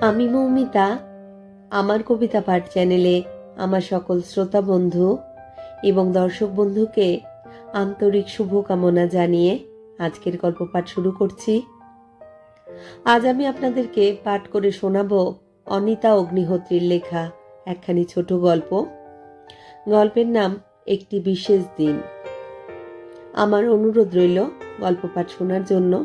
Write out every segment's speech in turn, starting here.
আমি মৌমিতা, আমার কবিতা পাঠ চ্যানেলে আমার সকল শ্রোতা বন্ধু এবং দর্শক বন্ধুকে আন্তরিক শুভকামনা জানিয়ে আজকের গল্প পাঠ শুরু করছি। আজ আমি আপনাদেরকে পাঠ করে শোনাবো অনিতা অগ্নিহোত্রীর লেখা একখানি ছোট গল্প। গল্পের নাম একটি বিশেষ দিন। আমার অনুরোধ রইল গল্প পাঠ শোনার জন্য।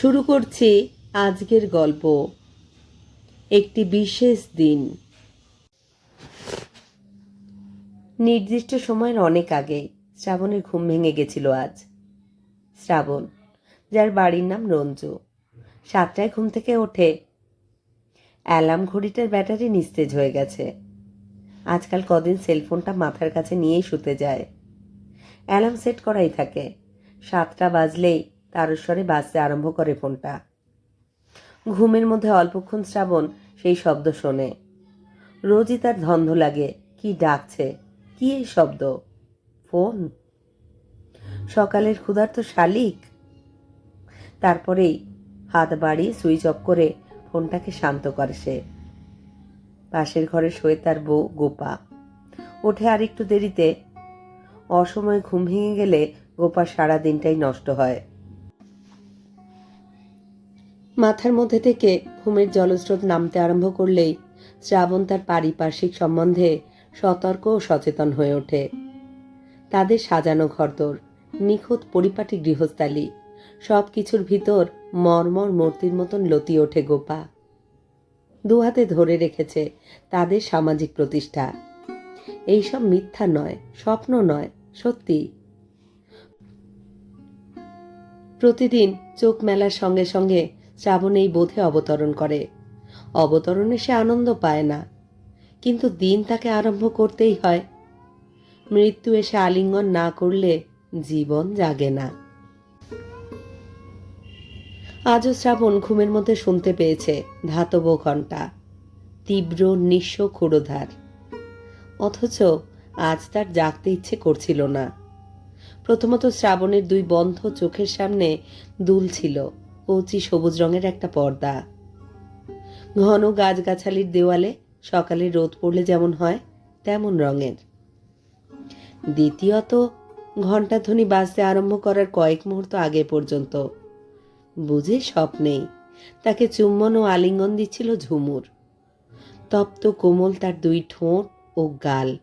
শুরু করছি আজকের গল্প। একটি বিশেষ দিন। নির্দিষ্ট সময়ের অনেক আগে শ্রাবণের ঘুম ভেঙে গেছিল আজ। শ্রাবণ, যার বাড়ির নাম রঞ্জু। সাতটায় ঘুম থেকে ওঠে। অ্যালার্ম ঘড়িটার ব্যাটারি নিস্তেজ হয়ে গেছে। আজকাল কদিন সেলফোনটা মাথার কাছে নিয়েই শুতে যায়। অ্যালার্ম সেট করাই থাকে। সাতটা বাজলেই তারস্বরে বাজতে আরম্ভ করে ফোনটা। ঘুমের মধ্যে অল্পক্ষণ শ্রাবণ সেই শব্দ শোনে। রোজই তার ধন্ধ লাগে, কি ডাকছে, কি এই শব্দ? ফোন? সকালের ক্ষুধার্ত শালিক? তারপরেই হাত বাড়িয়ে সুইচ অফ করে ফোনটাকে শান্ত করে সে। পাশের ঘরে শোয়ে তার বউ গোপা। ওঠে আর একটু দেরিতে। অসময়ে ঘুম ভেঙে গেলে গোপার সারা দিনটাই নষ্ট হয়। মাথার মধ্যে থেকে ঘুমের জলস্রোত নামতে আরম্ভ করলেই শ্রাবণ তার পারিপার্শ্বিক সম্বন্ধে সতর্ক ও সচেতন হয়ে ওঠে। তাদের সাজানো ঘরদোর, নিখুঁত পরিপাটি গৃহস্থালী সব কিছুর ভিতর মর্মর মূর্তির মতন লতি ওঠে গোপা। দু হাতে ধরে রেখেছে তাদের সামাজিক প্রতিষ্ঠা। এইসব মিথ্যা নয়, স্বপ্ন নয়, সত্যি। প্রতিদিন চোখ মেলার সঙ্গে সঙ্গে শ্রাবণ এই বোধে অবতরণ করে। অবতরণে সে আনন্দ পায় না, কিন্তু দিন তাকে আরম্ভ করতেই হয়। মৃত্যু এসে আলিঙ্গন না করলে জীবন জাগে না। আজও শ্রাবণ ঘুমের মধ্যে শুনতে পেয়েছে ধাতব ঘণ্টা, তীব্র নিঃস্ব ক্ষুরোধার অথচ আজ তার জাগতে ইচ্ছে করছিল না। প্রথমত শ্রাবণের দুই বন্ধ চোখের সামনে দুল ছিল কচি সবুজ রঙের একটা পর্দা। ঘন গাছগাছালির দেওয়ালে সকালে রোদ পড়লে যেমন হয়, তেমন রঙের। দ্বিতীয়ত, ঘণ্টাধ্বনি বাজতে আরম্ভ করার কয়েক মুহূর্ত আগে পর্যন্ত। বুঝে স্বপ্নেই তাকে চুম্বন ও আলিঙ্গন দিচ্ছিল ঝুমুর। তপ্ত কোমল তার দুই ঠোঁট ও গাল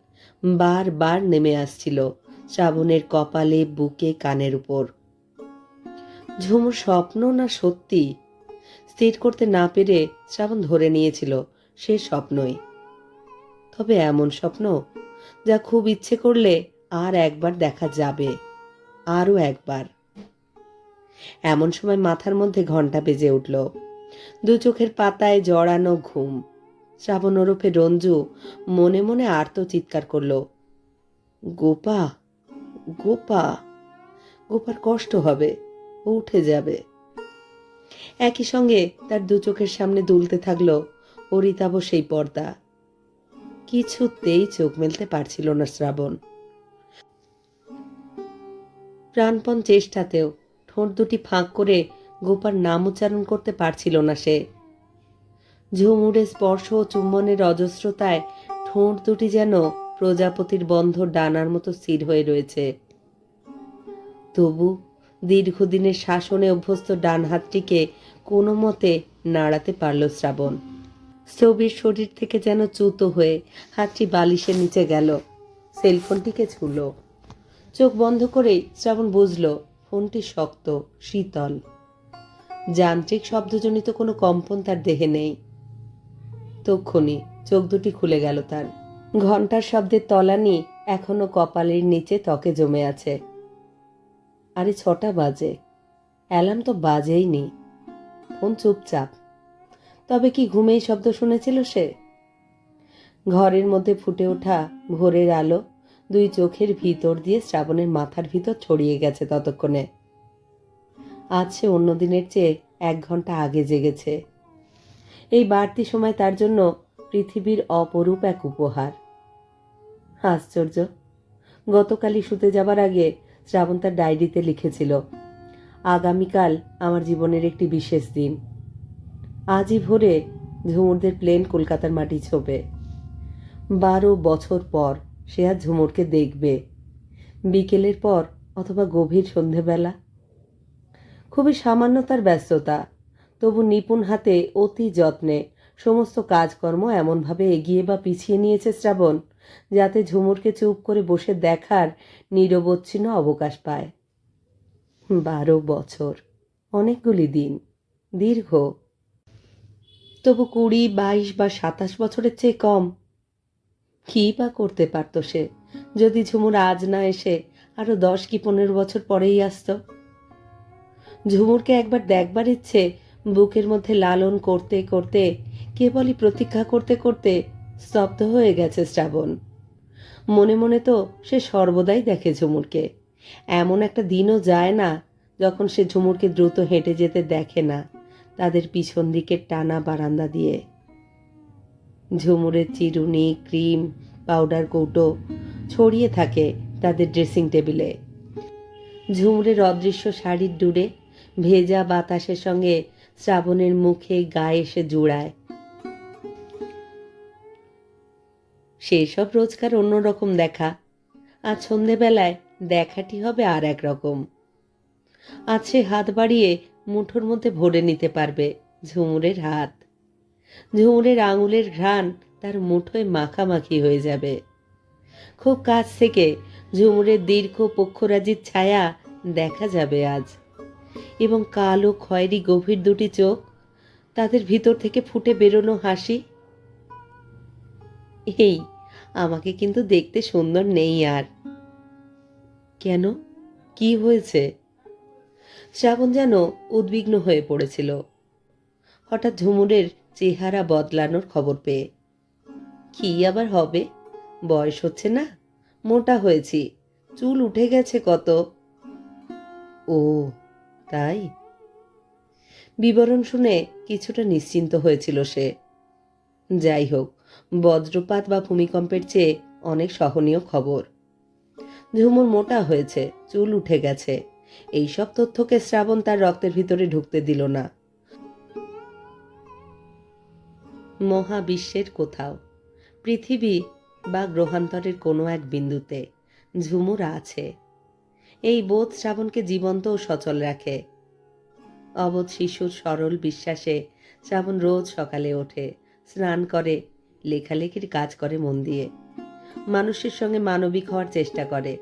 বারবার নেমে আসছিল শ্রাবণের কপালে, বুকে, কানের উপর। ঝুমুর স্বপ্ন না সত্যি? স্থির করতে না পেরে শ্রাবণ ধরে নিয়েছিল সে স্বপ্নই। তবে এমন স্বপ্ন যা খুব ইচ্ছে করলে আর একবার দেখা যাবে, আরও একবার। এমন সময় মাথার মধ্যে ঘণ্টা বেজে উঠল। দু চোখের পাতায় জড়ানো ঘুম। শ্রাবণ ওরফে রঞ্জু মনে মনে আর্ত চিৎকার করল, গোপা গোপা, গোপার কষ্ট হবে। উঠে যাবে। একই সঙ্গে তার দু চোখের সামনে দুলতে থাকল অরিতাব সেই পর্দা। কিছুতেই চোখ মেলতে পারছিল না শ্রাবণ। প্রাণপণ চেষ্টাতেও ঠোঁট দুটি ফাঁক করে গোপার নাম উচ্চারণ করতে পারছিল না সে। ঝুমুরে স্পর্শ ও চুম্বনের অজস্রতায় ঠোঁট দুটি যেন প্রজাপতির বন্ধ ডানার মতো স্থির হয়ে রয়েছে। তবু দীর্ঘদিনের শাসনে অভ্যস্ত ডান হাতটিকে কোনো মতে নাড়াতে পারল শ্রাবণ। স্থবির শরীর থেকে যেন চ্যুত হয়ে হাতটি বালিশের নিচে গেল। সেলফোনটিকে ছুল চোখ বন্ধ করেই শ্রাবণ বুঝল, ফোনটি শক্ত, শীতল। যান্ত্রিক শব্দজনিত কোনো কম্পন তার দেহে নেই। তক্ষণি চোখ দুটি খুলে গেল তার। ঘণ্টার শব্দের তলানি এখনও কপালের নিচে ত্বকে জমে আছে। আরে ছটা বাজে। অ্যালার্ম তো বাজেই নি। ফোন চুপচাপ। তবে কি ঘুমেই শব্দ শুনেছিল সে? ঘরের মধ্যে ফুটে ওঠা ভোরের আলো দুই চোখের ভিতর দিয়ে শ্রাবণের মাথার ভিতর ছড়িয়ে গেছে ততক্ষণে। আজ সে অন্য দিনের চেয়ে এক ঘণ্টা আগে জেগেছে। এই বাড়তি সময় তার জন্য পৃথিবীর অপরূপ এক উপহার। আশ্চর্য। গতকালই শুতে যাবার আগে শ্রাবণ তার ডায়েরিতে লিখেছিল, আগামীকাল আমার জীবনের একটি বিশেষ দিন। আজই ভোরে ঝুমুরদের প্লেন কলকাতার মাটি ছোবে বারো বছর পর সে আজ ঝুমুরকে দেখবে। বিকেলের পর অথবা গভীর সন্ধেবেলা। খুবই সামান্য তার ব্যস্ততা, তবু নিপুণ হাতে অতি যত্নে সমস্ত কাজকর্ম এমনভাবে এগিয়ে বা পিছিয়ে নিয়েছে শ্রাবণ যাতে ঝুমুরকে চুপ করে বসে দেখার নিরবচ্ছিন্ন অবকাশ পায়। বারো বছর, অনেকগুলি দিন, দীর্ঘ। তবু কুড়ি, বাইশ বা সাতাশ বছরের চেয়ে কম। কী বা করতে পারত সে? যদি ঝুমুর আজ না এসে আরও দশ কি পনেরো বছর পরেই আসতো? ঝুমুরকে একবার দেখবার ইচ্ছে বুকের মধ্যে লালন করতে করতে, কেবলই প্রতীক্ষা করতে করতে স্তব্ধ হয়ে গেছে শ্রাবণ। মনে মনে তো সে সর্বদাই দেখে ঝুমুরকে। এমন একটা দিনও যায় না যখন সে ঝুমুরকে দ্রুত হেঁটে যেতে দেখে না তাদের পিছন দিকের টানা বারান্দা দিয়ে। ঝুমুরের চিরুনি, ক্রিম, পাউডার, কৌটো ছড়িয়ে থাকে তাদের ড্রেসিং টেবিলে। ঝুমুরের অদৃশ্য শাড়ির ডুরে ভেজা বাতাসের সঙ্গে শ্রাবণের মুখে গায়ে এসে জুড়ায়। সেসব রোজকার অন্যরকম দেখা। আজ সন্ধেবেলায় দেখাটি হবে আর এক রকম। আজ সে হাত বাড়িয়ে মুঠোর মধ্যে ভরে নিতে পারবে ঝুমুরের হাত। ঝুমুরের আঙুলের ঘ্রাণ তার মুঠোয় মাখামাখি হয়ে যাবে। খুব কাছ থেকে ঝুমুরের দীর্ঘ পক্ষরাজির ছায়া দেখা যাবে আজ। এবং কালো, খয়েরি, গভীর দুটি চোখ তাদের ভিতর থেকে ফুটে বেরোনো হাসি। এই আমাকে কিন্তু দেখতে সুন্দর নেই আর। কেন? কি হয়েছে? শ্রাবণ যেন উদ্বিগ্ন হয়ে পড়েছিল। হঠাৎ ঝুমুরের চেহারা বদলানোর খবর পেয়ে। কি আবার হবে? বয়স হচ্ছে না? মোটা হয়েছি। চুল উঠে গেছে কত? ও, তাই? বিবরণ শুনে কিছুটা নিশ্চিন্ত হয়েছিল সে। যাই হোক বজ্রপাত বা ভূমিকম্পের চেয়ে অনেক সহনীয় খবর। ঝুমুর মোটা হয়েছে, চুল উঠে গেছে। এইসব তথ্যকে শ্রাবণ তার রক্তের ভিতরে ঢুকতে দিল না। মহাবিশ্বের কোথাও। পৃথিবী বা গ্রহান্তরের কোনো এক বিন্দুতে ঝুমুর আছে। এই বোধ শ্রাবণকে জীবন্ত ও সচল রাখে। অবধ শিশুর সরল বিশ্বাসে শ্রাবণ রোজ সকালে ওঠে, স্নান করে লেখালেখির কাজ করে মন দিয়ে। মানুষের সঙ্গে মানবিক হওয়ার চেষ্টা করে।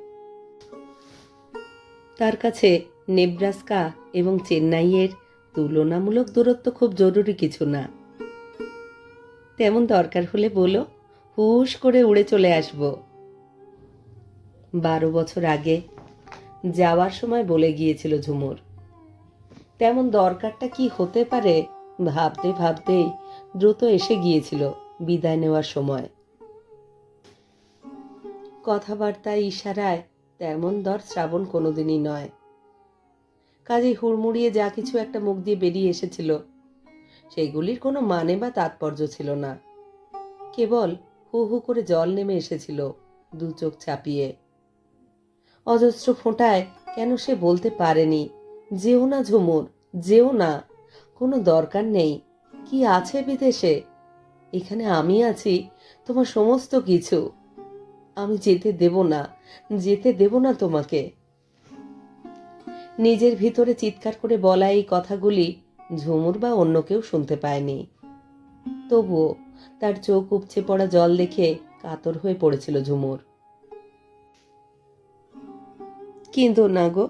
তার কাছে নেব্রাস্কা এবং চেন্নাইয়ের তুলনামূলক দূরত্ব খুব জরুরি কিছু না। তেমন দরকার হলে বলো, হুশ করে উড়ে চলে আসব। বারো বছর আগে যাওয়ার সময় বলে গিয়েছিল ঝুমুর। তেমন দরকারটা কি হতে পারে ভাবতে ভাবতেই দ্রুত এসে গিয়েছিল। বিদায় নেওয়ার সময়। কথাবার্তায় ইশারায় তেমন দর শ্রাবণ কোনোদিনই নয়। কাজেই হুড়মুড়িয়ে যা কিছু একটা মুখ দিয়ে বেরিয়ে এসেছিল সেগুলির কোনো মানে বা তাৎপর্য ছিল না। কেবল হু হু করে জল নেমে এসেছিল দু চোখ চাপিয়ে। অজস্র ফোঁটায় কেন সে বলতে পারেনি, যেও না ঝুমুর, যেও না, কোনো দরকার নেই, কি আছে বিদেশে? এখানে আমি আছি, তোমার সমস্ত কিছু। আমি যেতে দেব না, যেতে দেব না তোমাকে। নিজের ভিতরে চিৎকার করে বলা এই কথাগুলি ঝুমুর বা অন্য কেউ শুনতে পায়নি। তবুও তার চোখ উপচে পড়া জল দেখে কাতর হয়ে পড়েছিল ঝুমুর। কিন্তু না গো,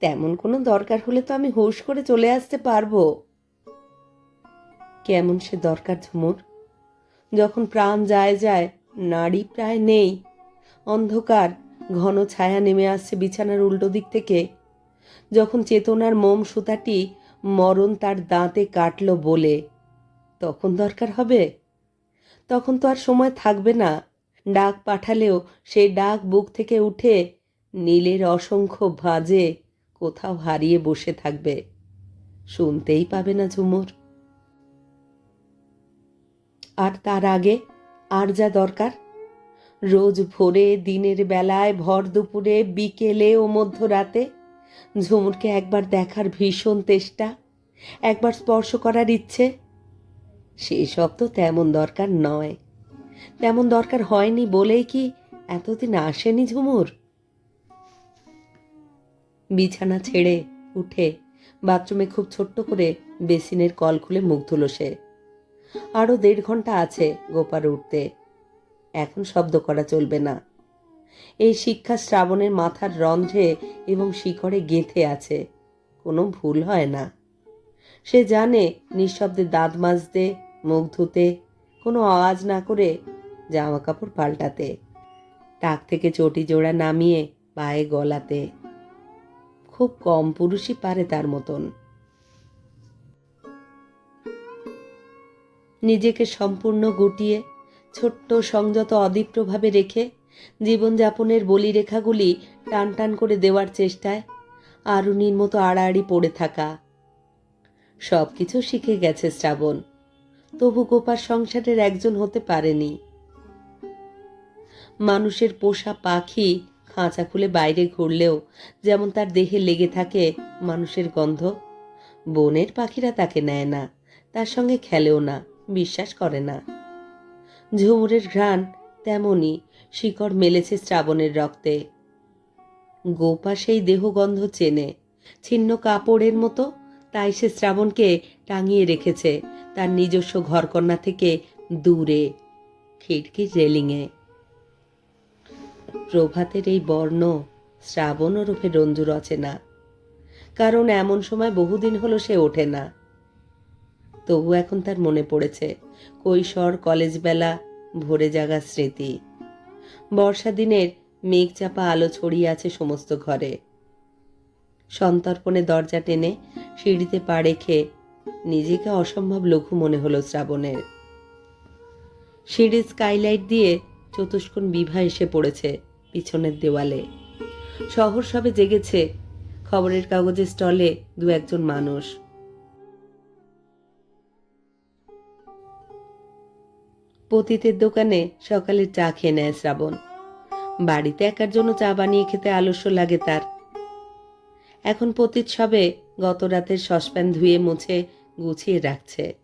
তেমন কোনো দরকার হলে তো আমি হুশ করে চলে আসতে পারব। কেমন সে দরকার ঝুমুর? যখন প্রাণ যায় যায়, নাড়ি প্রায় নেই। অন্ধকার, ঘন ছায়া নেমে আসছে বিছানার উল্টো দিক থেকে। যখন চেতনার মোম সুতাটি মরণ তার দাঁতে কাটলো বলে, তখন দরকার হবে? তখন তো আর সময় থাকবে না। ডাক পাঠালেও সেই ডাক বুক থেকে উঠে নীলের অসংখ্য ভাঁজে কোথাও হারিয়ে বসে থাকবে। শুনতেই পাবে না ঝুমুর। আর তার আগে আর যা দরকার। রোজ ভোরে, দিনের বেলায়, ভর দুপুরে, বিকেলে ও মধ্যরাতে ঝুমুরকে একবার দেখার ভীষণ তেষ্টা, একবার স্পর্শ করার ইচ্ছে, সেসব তো তেমন দরকার নয়। তেমন দরকার হয়নি বলেই কি এতদিন আসেনি ঝুমুর? বিছানা ছেড়ে উঠে বাথরুমে খুব ছোট্ট করে বেসিনের কল খুলে মুখ ধুলো সে। আরও দেড় ঘণ্টা আছে গোপার উঠতে। এখন শব্দ করা চলবে না। এই শিক্ষা শ্রাবণের মাথার রন্ধ্রে এবং শিকড়ে গেঁথে আছে। কোনো ভুল হয় না। সে জানে নিঃশব্দে দাঁত মাজতে, মুখ ধুতে, কোনো আওয়াজ না করে জামা কাপড় পাল্টাতে। টাক থেকে চটি জোড়া নামিয়ে পায়ে গলাতে। খুব কম পুরুষই পারে তার মতন। নিজেকে সম্পূর্ণ গুটিয়ে, ছোট্ট সংযত অদীপ্তভাবে রেখে জীবনযাপনের বলিরেখাগুলি টান টান করে দেওয়ার চেষ্টায় আরুণীর মতো আড়াআড়ি পড়ে থাকা। সব কিছু শিখে গেছে শ্রাবণ। তবু গোপার সংসারের একজন হতে পারেনি। মানুষের পোষা পাখি খাঁচা খুলে বাইরে ঘুরলেও যেমন তার দেহে লেগে থাকে মানুষের গন্ধ, বনের পাখিরা তাকে নেয় না, তার সঙ্গে খেলেও না। বিশ্বাস করে না। ঝুমুরের ঘ্রাণ তেমনই শিকড় মেলেছে শ্রাবণের রক্তে। গোপা সেই দেহগন্ধ চেনে, ছিন্ন কাপড়ের মতো, তাই সে শ্রাবণকে টাঙিয়ে রেখেছে তার নিজস্ব ঘরকন্যা থেকে দূরে খিড়কির রেলিংয়ে প্রভাতের এই বর্ণ শ্রাবণ ওরফে রঞ্জু রচে না কারণ এমন সময় বহুদিন হলো সে ওঠে না। তবু এখন তার মনে পড়েছে, কৈশোর কলেজ বেলা ভোরে জাগা স্মৃতি। বর্ষা দিনের মেঘ চাপা আলো ছড়িয়ে আছে সমস্ত ঘরে। সন্তর্পণে দরজা টেনে সিঁড়িতে পা রেখে নিজেকে অসম্ভব লঘু মনে হলো শ্রাবণের। সিঁড়ির স্কাইলাইট দিয়ে চতুষ্কোণ বিভা এসে পড়েছে পিছনের দেওয়ালে। শহর সবে জেগেছে, খবরের কাগজের স্টলে দু একজন মানুষ। পতিতের দোকানে সকালে চা খেয়ে নেয় শ্রাবণ। বাড়িতে একার জন্য চা বানিয়ে খেতে আলস্য লাগে তার। এখন পতিত সবে গত রাতের সসপ্যান ধুয়ে মুছে গুছিয়ে রাখছে।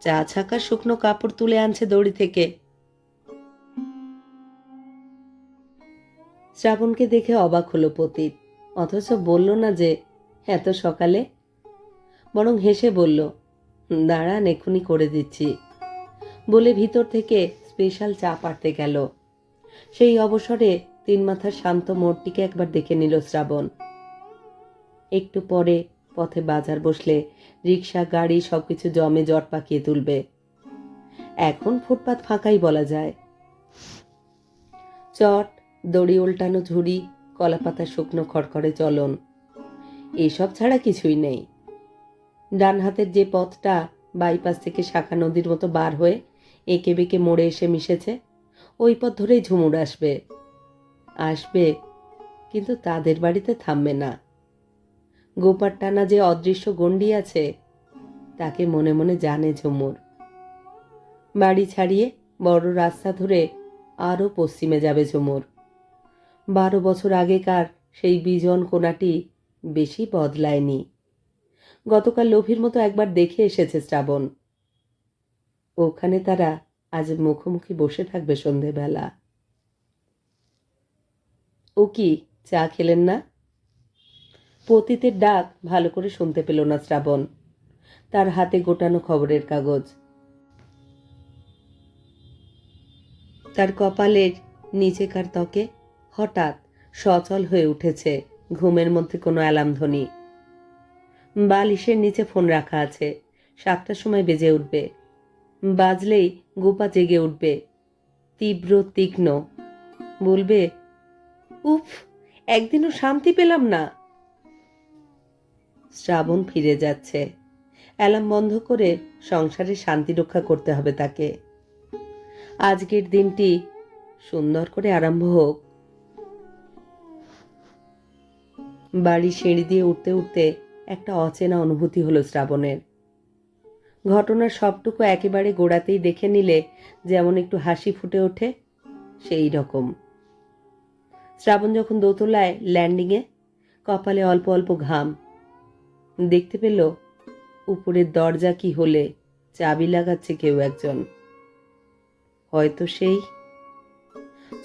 চা ছাকা শুকনো কাপড় তুলে আনছে দড়ি থেকে। শ্রাবণকে দেখে অবাক হলো পতিত, অথচ বলল না যে, এত সকালে? বরং হেসে বলল, দাঁড়ান, এক্ষুনি করে দিচ্ছি। বলে ভিতর থেকে স্পেশাল চা পাড়তে গেল। সেই অবসরে তিন মাথার শান্ত মোড়টিকে একবার দেখে নিল শ্রাবণ। একটু পরে পথে বাজার বসলে রিক্সা গাড়ি সবকিছু জমে জট পাকিয়ে তুলবে। এখন ফুটপাত ফাঁকাই বলা যায়। চট, দড়ি উল্টানো ঝুড়ি, কলাপাতা শুকনো খড়খড়ে চলন। এসব ছাড়া কিছুই নেই। ডান হাতের যে পথটা বাইপাস থেকে শাখা নদীর মতো বার হয়ে এঁকে বেঁকে মোড়ে এসে মিশেছে। ওই পথ ধরেই ঝুমুর আসবে। আসবে, কিন্তু তাদের বাড়িতে থামবে না। গোপার টানা যে অদৃশ্য গণ্ডি আছে, তাকে মনে মনে জানে ঝুমুর। বাড়ি ছাড়িয়ে বড় রাস্তা ধরে আরও পশ্চিমে যাবে ঝুমুর। বারো বছর আগেকার সেই বিজন কোনাটি বেশি বদলায়নি। গতকাল লোভীর মতো একবার দেখে এসেছে শ্রাবণ। ওখানে তারা আজ মুখোমুখি বসে থাকবে সন্ধেবেলা। ও কি, চা খেলেন না? পতিতের ডাক ভালো করে শুনতে পেল না শ্রাবণ। তার হাতে গোটানো খবরের কাগজ। তার কপালের নিচেকার ত্বকে হঠাৎ সচল হয়ে উঠেছে ঘুমের মধ্যে কোনো অ্যালার্ম ধ্বনি বালিশের নিচে ফোন রাখা আছে। সাতটার সময় বেজে উঠবে। বাজলেই গোপা জেগে উঠবে। তীব্র তীক্ষ্ণ। বলবে, উফ, একদিনও শান্তি পেলাম না। শ্রাবণ ফিরে যাচ্ছে। অ্যালার্ম বন্ধ করে সংসারে শান্তি রক্ষা করতে হবে তাকে। আজকের দিনটি সুন্দর করে আরম্ভ হোক। বাড়ি সিঁড়ি দিয়ে উঠতে উঠতে একটা অচেনা অনুভূতি হলো শ্রাবণের। ঘটনার সবটুকু একেবারে গোড়াতেই দেখে নিলে যেমন একটু হাসি ফুটে ওঠে, সেই রকম। শ্রাবণ যখন দোতলায় ল্যান্ডিংয়ে কপালে অল্প অল্প ঘাম। দেখতে পেল, উপরের দরজা কি হলে চাবি লাগাচ্ছে কেউ একজন। হয়তো সেই।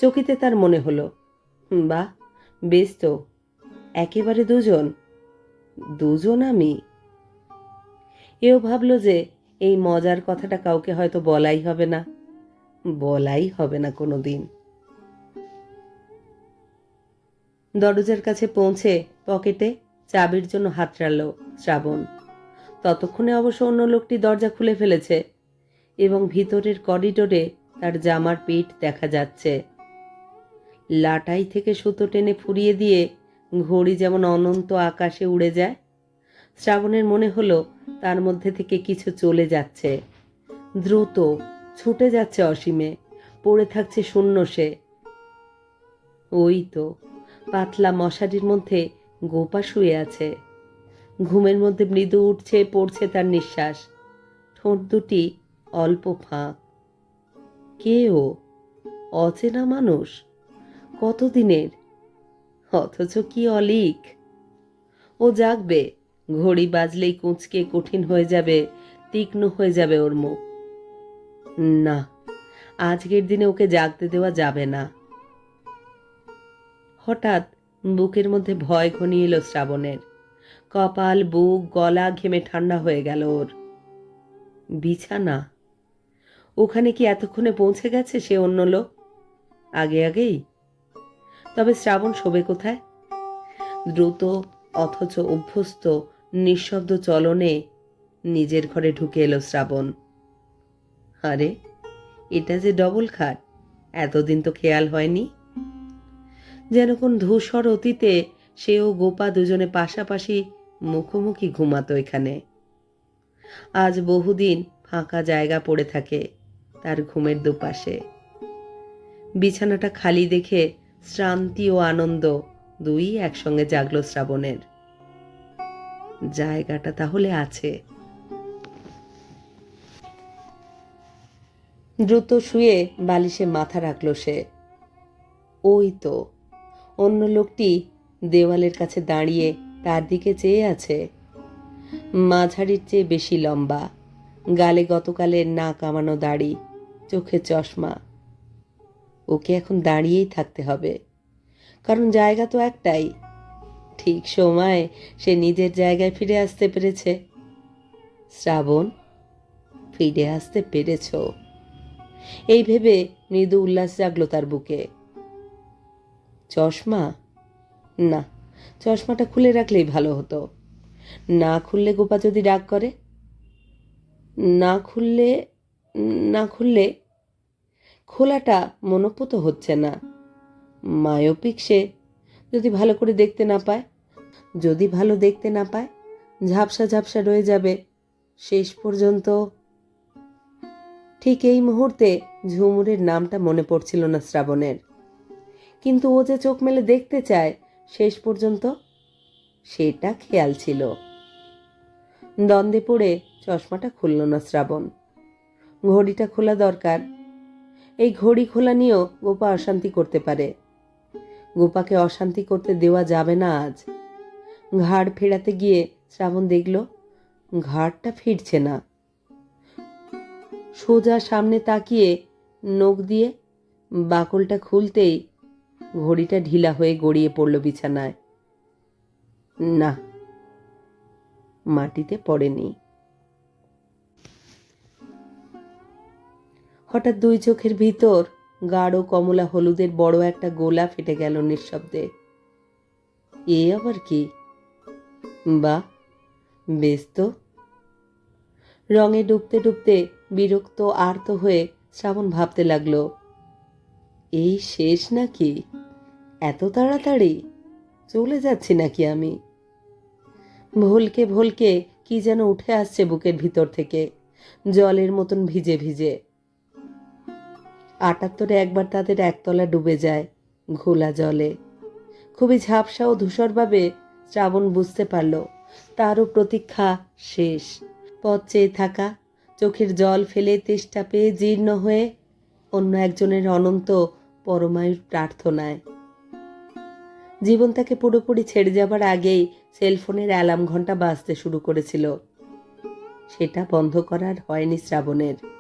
চকিতে তার মনে হলো বা, বেশ তো, একেবারে দুজন। দুজন আমি? এও ভাবলো যে এই মজার কথাটা কাউকে হয়তো বলাই হবে না। বলাই হবে না কোনো দিন দরজার কাছে পৌঁছে পকেটে চাবির জন্য হাত রাখল শ্রাবণ। ততক্ষণে অবশ্য অন্য লোকটি দরজা খুলে ফেলেছে এবং ভিতরের করিডোরে তার জামার পিঠ দেখা যাচ্ছে। লাটাই থেকে সুতো টেনে ফুরিয়ে দিয়ে ঘড়ি যেমন অনন্ত আকাশে উড়ে যায়, শ্রাবণের মনে হলো তার মধ্যে থেকে কিছু চলে যাচ্ছে। দ্রুত ছুটে যাচ্ছে অসীমে, পড়ে থাকছে শূন্য সে। ওই তো পাতলা মশারির মধ্যে গোপা শুয়ে আছে। ঘুমের মধ্যে মৃদু উঠছে, পড়ছে তার নিঃশ্বাস। ঠোঁট দুটি অল্প ফাঁক। কে ও? অচেনা মানুষ? কতদিনের? অথচ কি অলিক? ও জাগবে। ঘড়ি বাজলেই কুঁচকে কঠিন হয়ে যাবে, তীক্ষ্ণ হয়ে যাবে ওর মুখ। না, আজকের দিনে ওকে জাগতে দেওয়া যাবে না। হঠাৎ বুকের মধ্যে ভয় ঘনিয়ে এলো শ্রাবণের। কপাল, বুক, গলা ঘেমে ঠান্ডা হয়ে গেল ওর। বিছানা? ওখানে কি এতক্ষণে পৌঁছে গেছে সে অন্য লোক? আগে আগেই? তবে শ্রাবণ শোবে কোথায়? দ্রুত, অথচ অভ্যস্ত নিঃশব্দ চলনে নিজের ঘরে ঢুকে এলো শ্রাবণ। আরে, এটা যে ডবল খাট, এতদিন তো খেয়াল হয়নি। যেন কোন ধূসর অতীতে সেও গোপা দুজনে পাশাপাশি মুখোমুখি ঘুমাতো এখানে। আজ বহুদিন ফাঁকা জায়গা পড়ে থাকে তার ঘুমের দুপাশে। বিছানাটা খালি দেখে শ্রান্তি ও আনন্দ দুই একসঙ্গে জাগলো শ্রাবণের। জায়গাটা তাহলে আছে। দ্রুত শুয়ে বালিশে মাথা রাখল সে। ওই তো, অন্য লোকটি দেওয়ালের কাছে দাঁড়িয়ে তার দিকে চেয়ে আছে। মাঝারির চেয়ে বেশি লম্বা, গালে গতকালের না কামানো দাড়ি, চোখে চশমা। ওকে এখন দাঁড়িয়েই থাকতে হবে। কারণ জায়গা তো একটাই ঠিক সময় সে নিজের জায়গায় ফিরে আসতে পেরেছে। শ্রাবণ, ফিরে আসতে পেরেছ? এই ভেবে মৃদু উল্লাস জাগলো তার বুকে। চশমা? না, চশমাটা খুলে রাখলেই ভালো হতো। না খুললে গোপা যদি রাগ করে? না খুললে না খুললে খোলাটা মনোপুত হচ্ছে না। মায়োপিক সে যদি ভালো করে দেখতে না পায়? যদি ভালো দেখতে না পায়, ঝাপসা ঝাপসা রয়ে যাবে। শেষ পর্যন্ত। ঠিক এই মুহূর্তে ঝুমুরের নামটা মনে পড়ছিল না শ্রাবণের। কিন্তু ও যে চোখ মেলে দেখতে চায়, শেষ পর্যন্ত সেটা খেয়াল ছিল। দ্বন্দ্বে পড়ে চশমাটা খুলল না শ্রাবণ। ঘড়িটা খোলা দরকার। এই ঘড়ি খোলা নিয়েও গোপা অশান্তি করতে পারে। গোপাকে অশান্তি করতে দেওয়া যাবে না আজ। ঘাড় ফেরাতে গিয়ে শ্রাবণ দেখল, ঘাড়টা ফিরছে না। সোজা সামনে তাকিয়ে নখ দিয়ে বাকলটা খুলতেই ঘড়িটা ঢিলা হয়ে গড়িয়ে পড়ল বিছানায়। না, মাটিতে পড়েনি। হঠাৎ দুই চোখের ভিতর গাঢ় কমলা হলুদের বড় একটা গোলা ফেটে গেল নিঃশব্দে। এ আবার কি? বা বেশ তো। রঙে ডুবতে ডুবতে বিরক্ত, আর্ত হয়ে শ্রাবণ ভাবতে লাগল, এই শেষ নাকি? এত তাড়াতাড়ি? চলে যাচ্ছি নাকি আমি? ভুলকে ভুলকে কি যেন উঠে আসছে বুকের ভিতর থেকে, জলের মতন ভিজে ভিজে। আটাত্তরে একবার তাদের একতলা ডুবে যায় ঘোলা জলে। খুবই ঝাপসা ও ধূসরভাবে শ্রাবণ বুঝতে পারল, তারও প্রতীক্ষা শেষ। পথ চেয়ে থাকা, চোখের জল ফেলে তেষ্টা পেয়ে জীর্ণ হয়ে অন্য একজনের অনন্ত পরমায়ুর প্রার্থনায়। জীবন তাকে পুরোপুরি ছেড়ে যাবার আগেই সেলফোনের অ্যালার্ম ঘণ্টা বাজতে শুরু করেছিল। সেটা বন্ধ করার হয়নি শ্রাবণের।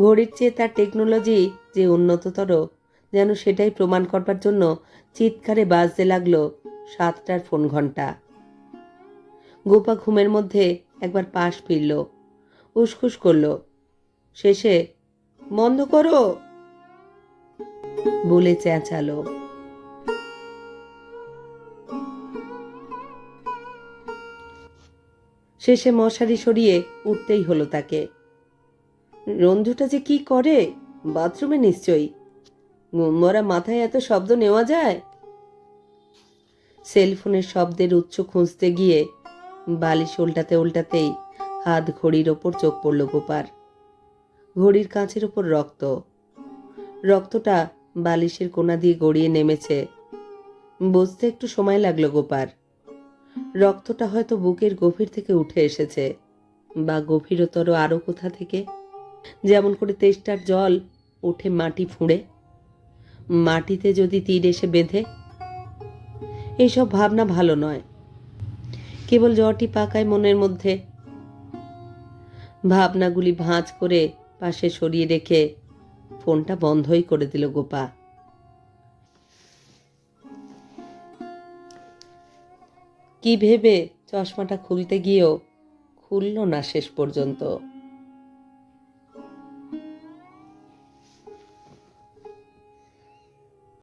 ঘড়ির চেয়ে তার টেকনোলজি যে উন্নততর, যেন সেটাই প্রমাণ করবার জন্য চিৎকারে বাজতে লাগল সাতটার ফোন ঘণ্টা। গোপা ঘুমের মধ্যে একবার পাশ ফিরল। উসখুস করল, শেষে বন্ধ করো? বলে চেঁচালো। শেষে মশারি সরিয়ে উঠতেই হলো তাকে। রঞ্জুটা যে কি করে? বাথরুমে নিশ্চয়ই। মরা মাথায় এত শব্দ নেওয়া যায়? সেলফোনের শব্দের উচ্চ খুঁজতে গিয়ে বালিশ উল্টাতে উল্টাতেই হাত ঘড়ির ওপর চোখ পড়ল গোপার। ঘড়ির কাঁচের ওপর রক্ত। রক্তটা বালিশের কোনা দিয়ে গড়িয়ে নেমেছে। বুঝতে একটু সময় লাগল গোপার। রক্তটা হয়তো বুকের গভীর থেকে উঠে এসেছে, বা গভীরতর আরও কোথা থেকে যেমন করে তেষ্টার জল ওঠে মাটি ফুঁড়ে। মাটিতে যদি তীর এসে বেঁধে এইসব ভাবনা ভালো নয়। কেবল জ্বরটি পাকায় মনের মধ্যে। ভাবনাগুলি ভাঁজ করে পাশে সরিয়ে রেখে ফোনটা বন্ধই করে দিল গোপা। কি ভেবে চশমাটা খুলতে গিয়েও খুলল না শেষ পর্যন্ত।